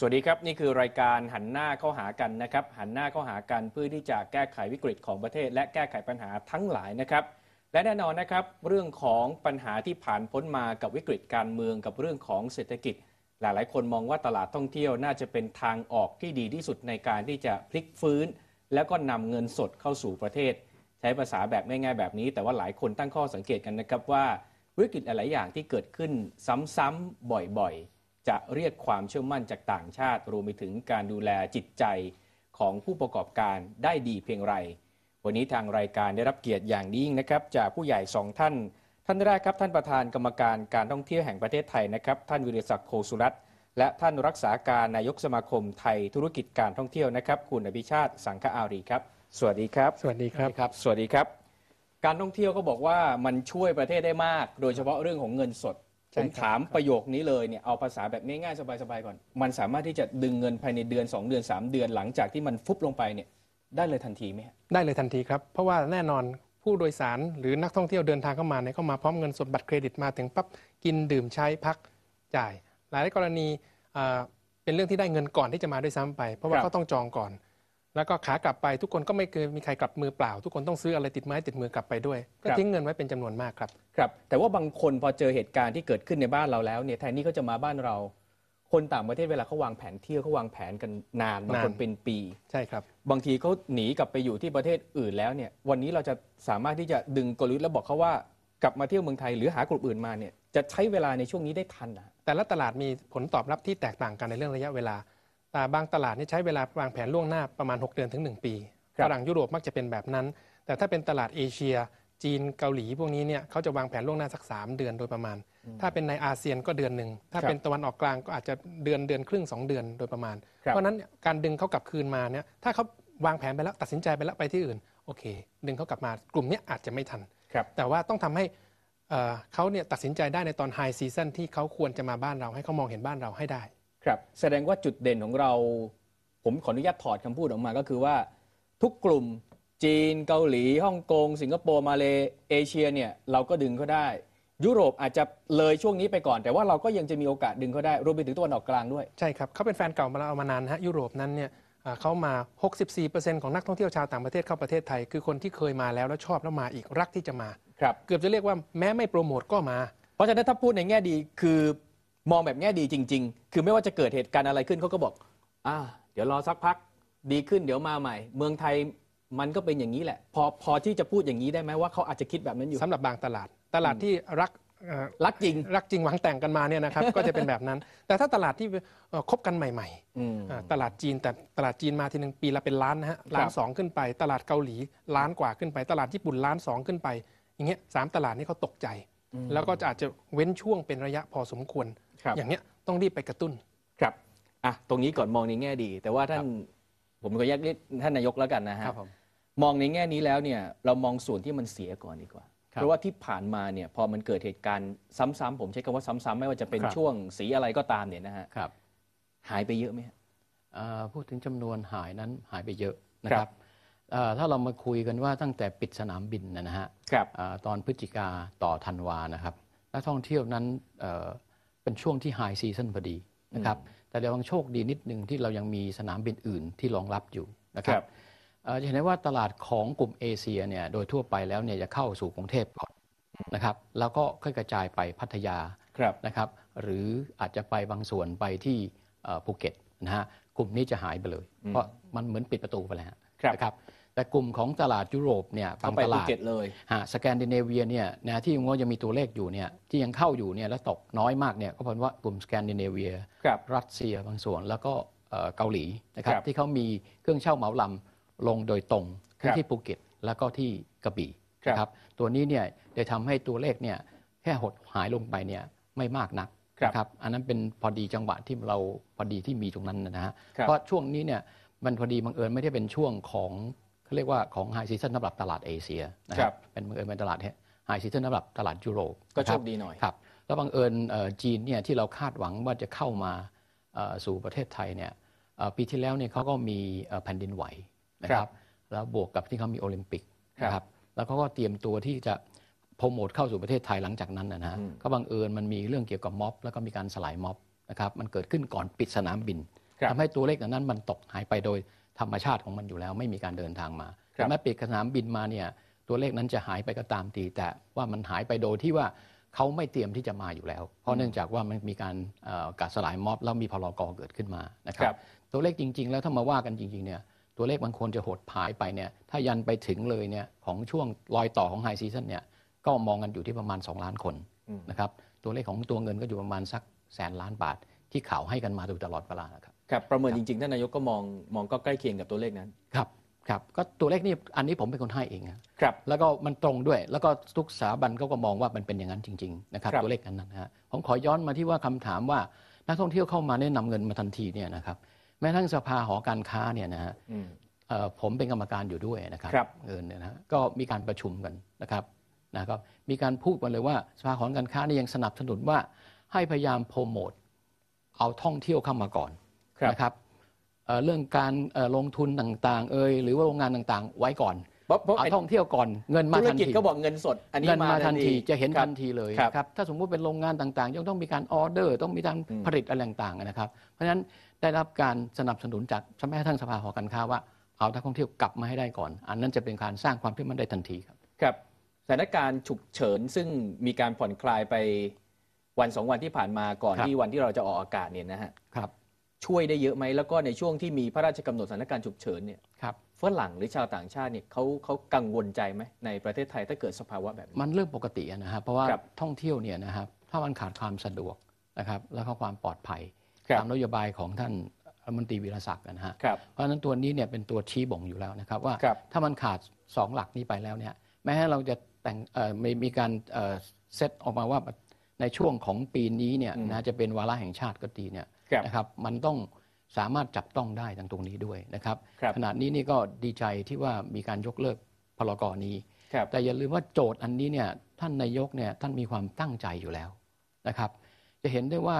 สวัสดีครับ นี่คือรายการหันหน้าเข้าหากันนะครับ หันหน้าเข้าหากันเพื่อที่จะแก้ไขวิกฤตของประเทศ และแก้ไขปัญหาทั้งหลายนะครับ และแน่นอนนะครับ เรื่องของปัญหาที่ผ่านพ้นมากับวิกฤตการเมืองกับเรื่องของเศรษฐกิจ หลายๆ คนมองว่าตลาดท่องเที่ยวน่าจะเป็นทางออกที่ดีที่สุดในการที่จะพลิกฟื้น แล้วก็นำเงินสดเข้าสู่ประเทศ ใช้ภาษาแบบง่ายๆแบบนี้ แต่ว่าหลายคนตั้งข้อสังเกตกันนะครับว่าวิกฤตหลายอย่างที่เกิดขึ้นซ้ำๆบ่อยๆ จะเรียกความเชื่อมั่นจากต่างชาติ รวมไปถึงการดูแลจิตใจของผู้ประกอบการได้ดีเพียงไร วันนี้ทางรายการได้รับเกียรติอย่างยิ่งนะครับ จากผู้ใหญ่สองท่าน ท่านแรกครับท่านประธานกรรมการการท่องเที่ยวแห่งประเทศไทยนะครับ ท่านวิริศักดิ์โคสุรัตน์และท่านรักษาการนายกสมาคมไทยธุรกิจการท่องเที่ยวนะครับ คุณอภิชาติสังฆอารีครับ สวัสดีครับ สวัสดีครับครับสวัสดีครับ การท่องเที่ยวก็บอกว่ามันช่วยประเทศได้มาก โดยเฉพาะเรื่องของเงินสดใช่ ผมครับถามประโยคนี้เลยเนี่ยเอาภาษาแบบง่ายๆ สบายๆก่อน มันสามารถที่จะดึงเงินภายในเดือน 2 เดือน 3 เดือนหลังจากที่มันฟุบลงไปเนี่ยได้เลยทันทีไหมฮะได้เลยทันทีครับ เพราะว่าแน่นอนผู้โดยสารหรือนักท่องเที่ยวเดินทางเข้ามาเนี่ยก็มาพร้อมเงินสดบัตรเครดิตมาถึงปั๊บกินดื่มใช้พักจ่าย หลายกรณีอ่าเป็นเรื่องที่ได้เงินก่อนที่จะมาด้วยซ้ำไป เพราะว่าครับเขาต้องจองก่อน แล้วก็ขากลับไปทุกคนก็ไม่เคยมีใครกลับมือเปล่า ทุกคนต้องซื้ออะไรติดไม้ติดมือกลับไปด้วย ก็ทิ้งเงินไว้เป็นจำนวนมากครับครับแต่ว่าบางคนพอเจอเหตุการณ์ที่เกิดขึ้นในบ้านเราแล้วเนี่ยแทนที่เขาจะมาบ้านเรา คนต่างประเทศเวลาเขาวางแผนเที่ยวเขาวางแผนกันนานบางคนนานเป็นปีใช่ครับ บางทีเขาหนีกลับไปอยู่ที่ประเทศอื่นแล้วเนี่ยวันนี้เราจะสามารถที่จะดึงกลยุทธ์แล้วบอกเขาว่ากลับมาเที่ยวเมืองไทยหรือหากลุ่มอื่นมาเนี่ยจะใช้เวลาในช่วงนี้ได้ทันนะแต่ละตลาดมีผลตอบรับที่แตกต่างกันในเรื่องระยะเวลา แต่บางตลาดนี่ใช้เวลาวางแผนล่วงหน้าประมาณ 6 เดือนถึง 1 ปีฝรั่งยุโรปมักจะเป็นแบบนั้น แต่ถ้าเป็นตลาดเอเชีย จีนเกาหลีพวกนี้เนี่ยเขาจะวางแผนล่วงหน้าสัก 3 เดือนโดยประมาณ ถ้าเป็นในอาเซียนก็เดือนหนึ่งถ้าเป็นตะวันออกกลางก็อาจจะเดือนเดือนครึ่ง 2 เดือนโดยประมาณครับเพราะฉะนั้นการดึงเขากลับคืนมาเนี่ยถ้าเขาวางแผนไปแล้วตัดสินใจไปแล้วไปที่อื่นโอเค ดึงเขากลับมากลุ่มเนี้ยอาจจะไม่ทันครับแต่ว่าต้องทำให้เอ่อเขาเนี่ยตัดสินใจได้ในตอนไฮซีซั o นที่เขาควรจะมาบ้านเราให้เขามองเห็นบ้านเราให้ได้ ครับแสดงว่าจุดเด่นของเรา ผมขออนุญาตถอดคำพูดออกมาก็คือว่า ทุกกลุ่มจีนเกาหลีฮ่องกง สิงคโปร์มาเลเอเชียเนี่ยเราก็ดึงเขาได้ ยุโรปอาจจะเลยช่วงนี้ไปก่อน แต่ว่าเราก็ยังจะมีโอกาสดึงเขาได้รวมไปถึงตะวันออกกลางด้วย ใช่ครับเขาเป็นแฟนเก่ามาเรามานานนะฮะยุโรปนั้นเนี่ยอ่าเขามา 64%ของนักท่องเที่ยวชาวต่างประเทศเข้าประเทศไทย คือคนที่เคยมาแล้วแล้วชอบแล้วมาอีกรักที่จะมา ครับ เกือบจะเรียกว่าแม้ไม่โปรโมทก็มา เพราะฉะนั้นถ้าพูดในแง่ดีคือ มองแบบแง่ดีจริง ๆ คือไม่ว่าจะเกิดเหตุการณ์อะไรขึ้นเขาก็บอกอ่าเดี๋ยวรอสักพักดีขึ้นเดี๋ยวมาใหม่ เมืองไทยมันก็เป็นอย่างนี้แหละ พอพอที่จะพูดอย่างนี้ได้ไหมว่าเขาอาจจะคิดแบบนั้นอยู่สำหรับบางตลาด ตลาดที่รักเอ่อรักจริง รักจริงหวังแต่งกันมาเนี่ยนะครับ ก็จะเป็นแบบนั้น แต่ถ้าตลาดที่เอ่อคบกันใหม่อืม ๆอ่าตลาดจีนแต่ตลาดจีนมาทีหนึ่งปีละเป็นล้านนะฮะล้านสองขึ้นไป ตลาดเกาหลีล้านกว่าขึ้นไป ตลาดญี่ปุ่นล้านสองขึ้นไป อย่างเงี้ยสามตลาดนี้เขาตกใจ แล้วก็จะอาจจะเว้นช่วงเป็นระยะพอสมควรครับ อย่างเนี้ยต้องรีบไปกระตุ้นครับอะตรงนี้ก่อนมองในแง่ดี แต่ว่าท่านผมขอแยกเรียกท่านนายกแล้วกันนะฮะครับผมมองในแง่นี้แล้วเนี่ยเรามองส่วนที่มันเสียก่อนดีกว่าครับเพราะว่าที่ผ่านมาเนี่ยพอมันเกิดเหตุการณ์ซ้ำๆผมใช้คำว่าซ้ำๆไม่ว่าจะเป็นครับช่วงสีอะไรก็ตามเนี่ยนะฮะครับหายไปเยอะไหมฮะเอ่อพูดถึงจำนวนหายนั้นหายไปเยอะนะคครัรับบเอ่อถ้าเรามาคุยกันว่าตั้งแต่ปิดสนามบินนะนะฮะครับเอ่อตอนพฤศจิกาต่อธันวานะครับนักท่องเที่ยวนั้น เอ่อเป็นช่วงที่ไฮซีซันพอดีนะครับแต่เรายังโชคดีนิดนึงที่เรายังมีสนามบินอื่นที่รองรับอยู่นะคครัรับบเอ่อจะเห็นได้ว่าตลาดของกลุ่มเอเชียเนี่ยโดยทั่วไปแล้วเนี่ยจะเข้าสู่กรุงเทพก่อนนะครับแล้วก็ค่อยกระจายไปพัทยาครับนะครับหรืออาจจะไปบางส่วนไปที่เอ่อภูเก็ตนะฮะกลุ่มนี้จะหายไปเลย เพราะมันเหมือนปิดประตูไปแล้วฮะครับนะครับ แต่กลุ่มของตลาดยุโรปเนี่ยเข้าบางไปตภูลาดเก็ตเลยฮะสแกนดิเนเวียเนี่ยนะที่ว่ายังมีตัวเลขอยู่เนี่ยที่ยังเข้าอยู่เนี่ยแล้วตกน้อยมากเนี่ยก็เพราะว่ากลุ่มสแกนดิเนเวียครับรัสเซียบางส่วนแล้วก็เอ่อเกาหลีนะครับครับที่เขามีเครื่องเช่าเหมาลำลงโดยตรงครับที่ภูเก็ตแล้วก็ที่กระบี่ครับนะครับตัวนี้เนี่ยได้ทำให้ตัวเลขเนี่ยแค่หดหายลงไปเนี่ยไม่มากนักครับนะครับอันนั้นเป็นพอดีจังหวะที่เราพอดีที่มีตรงนั้นนะฮะครับเพราะช่วงนี้เนี่ยมันพอดีบังเอิญไม่ได้เป็นช่วงของ เขาเรียกว่าของไฮซีซันสำหรับตลาดเอเชียนะคครัรับบเป็นบังเอิญเป็นตลาดไฮซีซันสำหรับตลาดยุโรปก็นะโชรับคดีหน่อยครับแล้วบังเอิญเอ่อจีนเนี่ยที่เราคาดหวังว่าจะเข้ามาเอ่อสู่ประเทศไทยเนี่ยเอ่อปีที่แล้วเนี่ยเขาก็มีเอ่อแผ่นดินไหวนะคครัรับบแล้วบวกกับที่เขามีโอลิมปิกครับนะครับแล้วเขาก็เตรียมตัวที่จะโปรโมทเข้าสู่ประเทศไทยหลังจากนั้นนะฮะอืมก็บังเอิญมันมีเรื่องเกี่ยวกับม็อบ แล้วก็มีการสลายม็อบนะครับมันเกิดขึ้นก่อนปิดสนามบินครับทำให้ตัวเลขเหล่านั้นมันตกหายไปโดย ธรรมชาติของมันอยู่แล้ว ไม่มีการเดินทางมาครับแต่แม้ปิดสนามบินมาเนี่ยตัวเลขนั้นจะหายไปก็ตามทีแต่ว่ามันหายไปโดยที่ว่าเขาไม่เตรียมที่จะมาอยู่แล้ว เพราะเนื่องจากว่ามันมีการเอ่อการสลายม็อบแล้วมีพลกเกิดขึ้นมานะคครัรับบตัวเลขจริง ๆ แล้วถ้ามาว่ากันจริงๆเนี่ยตัวเลขมันควรจะหดหายไปเนี่ยถ้ายันไปถึงเลยเนี่ยของช่วงรอยต่อของไฮซีซันเนี่ยก็มองกันอยู่ที่ประมาณ 2 ล้านคนอืมนะครับตัวเลขของตัวเงินก็อยู่ประมาณสักแสนล้านบาทที่ข่าวให้กันมาโดยตลอดเวลานะครับ ครับประเมินจริงๆท่านนายกก็มองมองก็ใกล้เคียงกับตัวเลขนั้น ครับครับก็ตัวเลขนี่อันนี้ผมเป็นคนให้เองอะครับแล้วก็มันตรงด้วย แล้วก็ทุกสถาบันเขาก็มองว่ามันเป็นอย่างนั้นจริงๆนะครับครับตัวเลขนั้นนะฮะผมขอย้อนมาที่ว่าคำถามว่านักท่องเที่ยวเข้ามาแนะนำเงินมาทันทีเนี่ยนะครับแม้ทั้งสภาหอการค้าเนี่ยนะฮะอืมเอ่อผมเป็นกรรมการอยู่ด้วยนะครับครับเออเนี่ยนะฮะก็มีการประชุมกันนะครับนะก็มีการพูดมาเลยว่าสภาหอการค้านี่ยังสนับสนุนว่าให้พยายามโปรโมทเอาท่องเที่ยวเข้ามาก่อนครับ นะครับเอ่อเรื่องการเอ่อลงทุนต่างๆ เอ่ยหรือว่าโรงงานต่างๆ ไว้ก่อนเพราะเพราะเอาไอ้ท่องเที่ยวก่อนเงินมาธุรทันกิจทีก็บอกเงินสดอันนี้เงินมามาทันทีจะเห็นครับทันทีเลยครับนะครับถ้าสมมุติเป็นโรงงานต่างๆยังต้องมีการออเดอร์ ต้องมีการอืมผลิตอะไรต่างๆนะครับ เพราะฉะนั้นได้รับการสนับสนุนจากสมัยทั้งสภาหอการค้าว่าเอานักท่องเที่ยวกลับมาให้ได้ก่อน อันนั้นจะเป็นการสร้างความเชื่อมั่นได้ทันทีครับครับสถานการณ์ฉุกเฉินซึ่งมีการผ่อนคลายไปวันสองวันที่ผ่านมาก่อนครับที่วันที่เราจะออกอากาศเนี่ยนะฮะครับ ช่วยได้เยอะไหมแล้วก็ในช่วงที่มีพระราชกำหนดสถานการณ์ฉุกเฉินเนี่ยครับฝรั่งหรือชาวต่างชาติเนี่ยเขาเขากังวลใจไหมในประเทศไทยถ้าเกิดสภาวะแบบนี้ มันเรื่องปกติอะนะครับเพราะว่าครับท่องเที่ยวเนี่ยนะครับถ้ามันขาดความสะดวกนะครับแล้วก็ความปลอดภัยครับ ตามนโยบายของท่านรัฐมนตรีวีรศักดิ์นะฮะ ครับ เพราะฉะนั้นตัวนี้เนี่ยเป็นตัวชี้บ่งอยู่แล้วนะครับว่าครับถ้ามันขาดสองหลักนี้ไปแล้วเนี่ยแม้เราจะแต่งเอ่อมีมีการเอ่อเซตออกมาว่าในช่วงของปีนี้เนี่ยอืมนะจะเป็นวาระแห่งชาติก็ดีเนี่ยครับ นะครับมันต้องสามารถจับต้องได้ทางตรงนี้ด้วยนะครับครับขณะนี้นี่ก็ดีใจที่ว่ามีการยกเลิกพรกรนี้ครับแต่อย่าลืมว่าโจทย์อันนี้เนี่ยท่านนายกเนี่ยท่านมีความตั้งใจอยู่แล้วนะครับ จะเห็นได้ว่า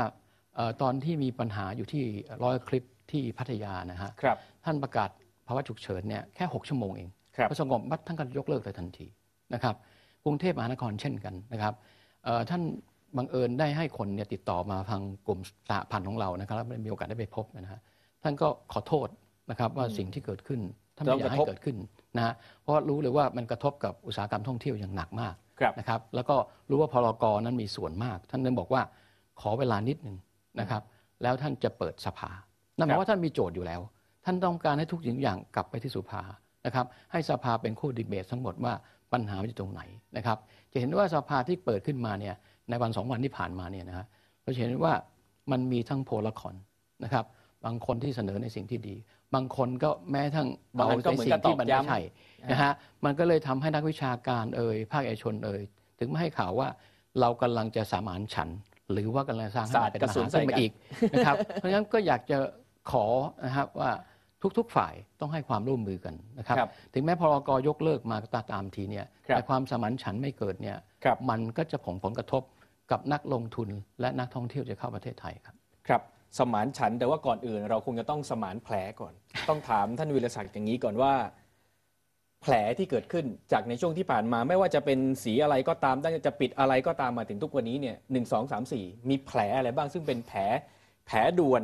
เอ่อตอนที่มีปัญหาอยู่ที่ร้อยคลิปที่พัทยานะฮะครับท่านประกาศภาวะฉุกเฉินเนี่ยแค่ 6 ชั่วโมงเองครับพอสงบบัดท่านก็ยกเลิกเลยทันทีนะครับกรุงเทพมหานครเช่นกันนะครับเอ่อท่าน บังเอิญได้ให้คนเนี่ยติดต่อมาทางกลุ่มสหพันธ์ของเรานะครับแล้วมีโอกาสได้ไปพบนะฮะท่านก็ขอโทษนะครับว่าสิ่งที่เกิดขึ้นท่านไม่อยากให้เกิดขึ้นนะฮะเพราะรู้เลยว่ามันกระทบกับอุตสาหกรรมท่องเที่ยวอย่างหนักมากครับนะครับแล้วก็รู้ว่าพรกรนั้นมีส่วนมาก ท่านนั้นบอกว่าขอเวลานิดหนึ่งนะครับ แล้วท่านจะเปิดสภานั่นหมายว่าท่านมีโจทย์อยู่แล้ว ท่านต้องการให้ทุกสิ่งทุกอย่างกลับไปที่สุภานะครับ ให้สภาเป็นคู่ดีเบตทั้งหมดว่าปัญหามันอยู่ตรงไหนนะครับ จะเห็นว่าสภาที่เปิดขึ้นมาเนี่ย ในวันสองวันที่ผ่านมาเนี่ยนะฮะเราจะเห็นว่ามันมีทั้งโพลและคอนนะครับ บางคนที่เสนอในสิ่งที่ดี บางคนก็แม้ทั้งบางอันก็ในเหมือนสิ่กับงที่มันตอกไม่ย้ำใช่นะฮะมันก็เลยทำให้นักวิชาการเอ่ยภาคเอกชนเอ่ยถึงไม่ให้ข่าวว่าเรากำลังจะสามานฉันท์หรือว่ากำลังสร้างให้สามัดนเป็นกระมสุนหาใส่ขึ้นกัมานอีกนะครับเพราะฉะนั้นก็อยากจะขอนะครับว่าทุกๆ ฝ่ายต้องให้ความร่วมมือกันนะครับครับถึงแม้พรกยกเลิกมาก็ตามทีเนี่ยครับแต่ความสมานฉันท์ไม่เกิดเนี่ยครับมันก็จะผลผลกระทบ กับนักลงทุนและนักท่องเที่ยวจะเข้าประเทศไทยครับ ครับ สมานฉันแต่ว่าก่อนอื่น เราคงจะต้องสมานแผลก่อน ต้องถามท่านวิรศักดิ์อย่างนี้ก่อนว่า แผลที่เกิดขึ้นจากในช่วงที่ผ่านมา ไม่ว่าจะเป็นสีอะไรก็ตามตั้งจะปิดอะไรก็ตามมาถึงทุกวันนี้เนี่ยหนึ่งสองสามสี่มีแผลอะไรบ้างซึ่งเป็นแผลแผลด่วน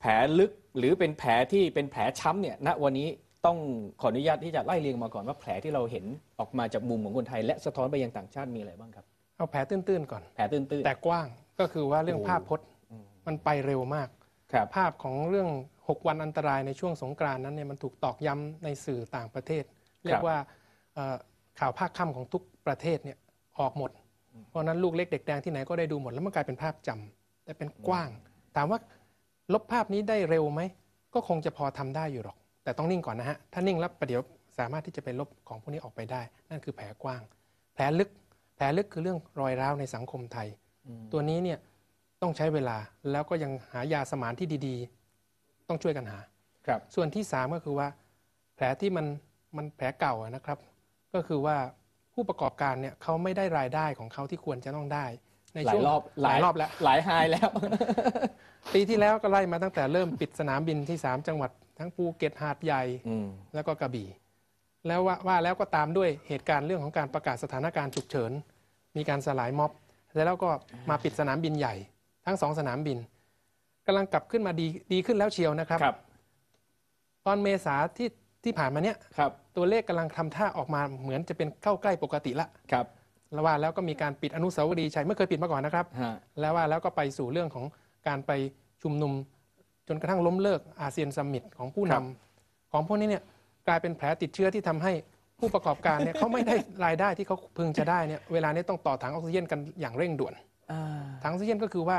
แผลลึกหรือเป็นแผลที่เป็นแผลช้ำเนี่ยณวันนี้ต้องขออนุญาตที่จะไล่เรียงมาก่อนว่าแผลที่เราเห็นออกมาจากมุมของคนไทย และสะท้อนไปยังต่างชาติมีอะไรบ้างครับ เอาแผลตื้นๆก่อน แผลตื้นๆ แต่กว้างก็คือว่าเรื่องโอ้ภาพพจน์มันไปเร็วมากครับภาพของเรื่อง 6 วันอันตรายในช่วงสงกรานต์นั้นเนี่ยมันถูกตอกย้ำในสื่อต่างประเทศ เรียกว่าเอ่อข่าวภาคค่ำของทุกประเทศเนี่ยออกหมด เพราะฉะนั้นลูกเล็กเด็กแดงที่ไหนก็ได้ดูหมด แล้วมันกลายเป็นภาพจำแต่เป็นกว้าง ถามว่าลบภาพนี้ได้เร็วไหม ก็คงจะพอทำได้อยู่หรอก แต่ต้องนิ่งก่อนนะฮะ ถ้านิ่งแล้วประเดี๋ยวสามารถที่จะไปลบของพวกนี้ออกไปได้ นั่นคือแผลกว้าง แผลลึก แผลลึกคือเรื่องรอยร้าวในสังคมไทย ตัวนี้เนี่ยต้องใช้เวลาแล้วก็ยังหายาสมานที่ดีๆ ต้องช่วยกันหาครับ ส่วนที่สามก็คือว่า แผลที่มันมันแผลเก่าอะนะครับ ก็คือว่าผู้ประกอบการเนี่ยเขาไม่ได้รายได้ของเขาที่ควรจะต้องได้ ในหลาช่ยวงรอบหลายรอบแล้วหลายไฮแล้ว ปีที่แล้วก็ไล่มาตั้งแต่เริ่มปิดสนามบินที่ 3 จังหวัดทั้งภูเก็ตหาดใหญ่อืมแล้วก็กระบี่ แล้วว่าว่าแล้วก็ตามด้วยเหตุการณ์เรื่องของการประกาศสถานการณ์ฉุกเฉิน มีการสลายม็อบ แล้วก็มาปิดสนามบินใหญ่ ทั้งสองสนามบินกำลังกลับขึ้นมาดีดีขึ้นแล้วเชียวนะครับครับตอนเมษาที่ที่ผ่านมาเนี้ยครับตัวเลขกำลังทำท่าออกมาเหมือนจะเป็นเข้าใกล้ปกติละครับแล้วว่าแล้วก็มีการปิดอนุสาวรีย์ชัยไม่เคยปิดมาก่อนนะครับฮะแล้วว่าแล้วก็ไปสู่เรื่องของการไปชุมนุมจนกระทั่งล้มเลิกอาเซียนซัมมิตของผู้นำของพวกนี้เนี่ย กลายเป็นแผลติดเชื้อที่ทำให้ผู้ประกอบการเนี่ยเขาไม่ได้รายได้ที่เขาพึงจะได้เนี่ยเวลานี้ต้องต่อถังออกซิเจนกันอย่างเร่งด่วนอ่าถังออกซิเจนก็คือว่า